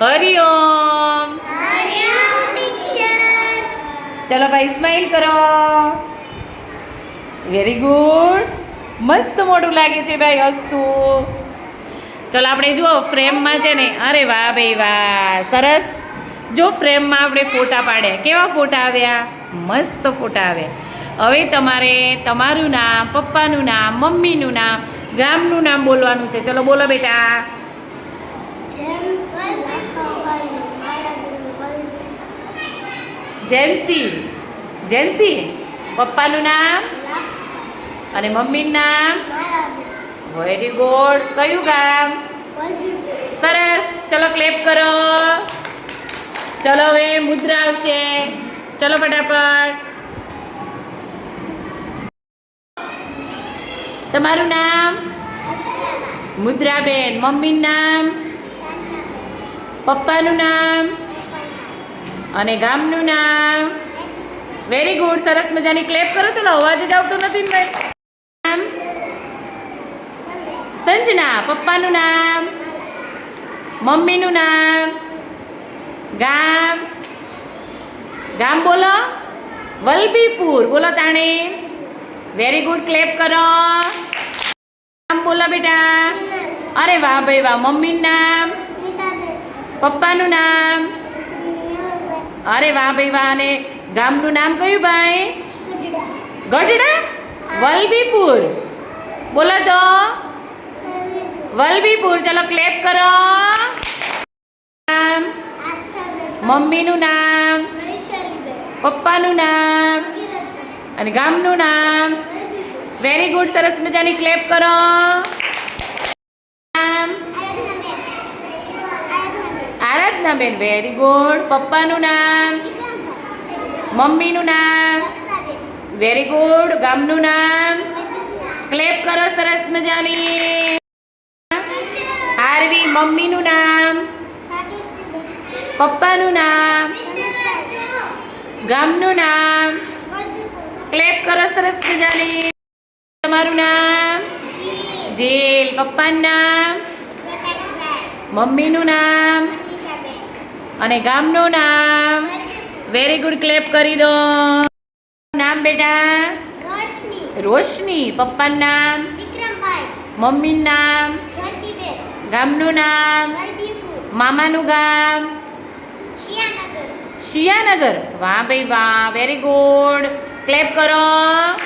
હરિઓમ ચલો ભાઈ સ્માઈલ કરો. વેરી ગુડ મસ્ત મોટું લાગે છે ભાઈ હસતું. ચલો આપણે જુઓ, ફ્રેમમાં છે ને, અરે વાહ ભાઈ વાહ, સરસ. જો ફ્રેમમાં આપણે ફોટા પાડ્યા. કેવા ફોટા આવ્યા? મસ્ત ફોટા આવ્યા. હવે તમારે તમારું નામ, પપ્પાનું નામ, મમ્મીનું નામ ગામનું નામ બોલવાનું છે. ચલો બોલો બેટા. જેન્સી. જેન્સી? પપ્પાનું નામ? અને મમ્મીનું નામ? વેરી ગુડ કયું ગામ? સરસ. ચલો ક્લેપ કરો. ચલો હવે મુદ્રા આવશે. ચલો ફટાફટ. તમારું નામ? મુદ્રાબેન. મમ્મીનું નામ? પપ્પાનું નામ? અને ગામનું નામ? વેરી ગુડ સરસ મજાની ક્લેપ કરો. ચલો, અવાજ જ આવતો નથી ભાઈ. નામ? સંજના. પપ્પાનું નામ? મમ્મીનું નામ? ગામ? ગામ બોલો. વલભીપુર. બોલો તાણે. વેરી ગુડ ક્લેપ કરો. નામ બોલો બેટા. અરે વાહ ભાઈ વાહ, મમ્મીનું નામ? પપ્પાનું નામ? અરે વાહ ભાઈ વાહ, અને ગામનું નામ કયું ભાઈ? ગઢડા. વલભીપુર. બોલો તો. વલભીપુર, ચલો ક્લેપ કરો. મમ્મીનું નામ? પપ્પાનું નામ? અને ગામનું નામ. વેરી ગુડ સરસ મજાની ક્લેપ કરો. નામ. આરાધનાબેન વેરી ગુડ પપ્પાનું નામ. મમ્મીનું નામ. વેરી ગુડ ગામનું નામ. ક્લેપ કરો, સરસ મજાની. આરવી મમ્મીનું નામ. પપ્પાનું નામ. ગામનું નામ. સરસ મજાની. તમારું નામ? જેલ. પપ્પાનું નામ? મમ્મીનું નામ? અને ગામનું નામ? વેરી ગુડ ક્લેપ કરી દો. નામ બેટા? રોશની. પપ્પાનું નામ? મમ્મીનું નામ? ગામનું નામ? મામાનું ગામ? શિયાનગર. વાહ ભાઈ વાહ. વેરી ગુડ ક્લેપ કરો.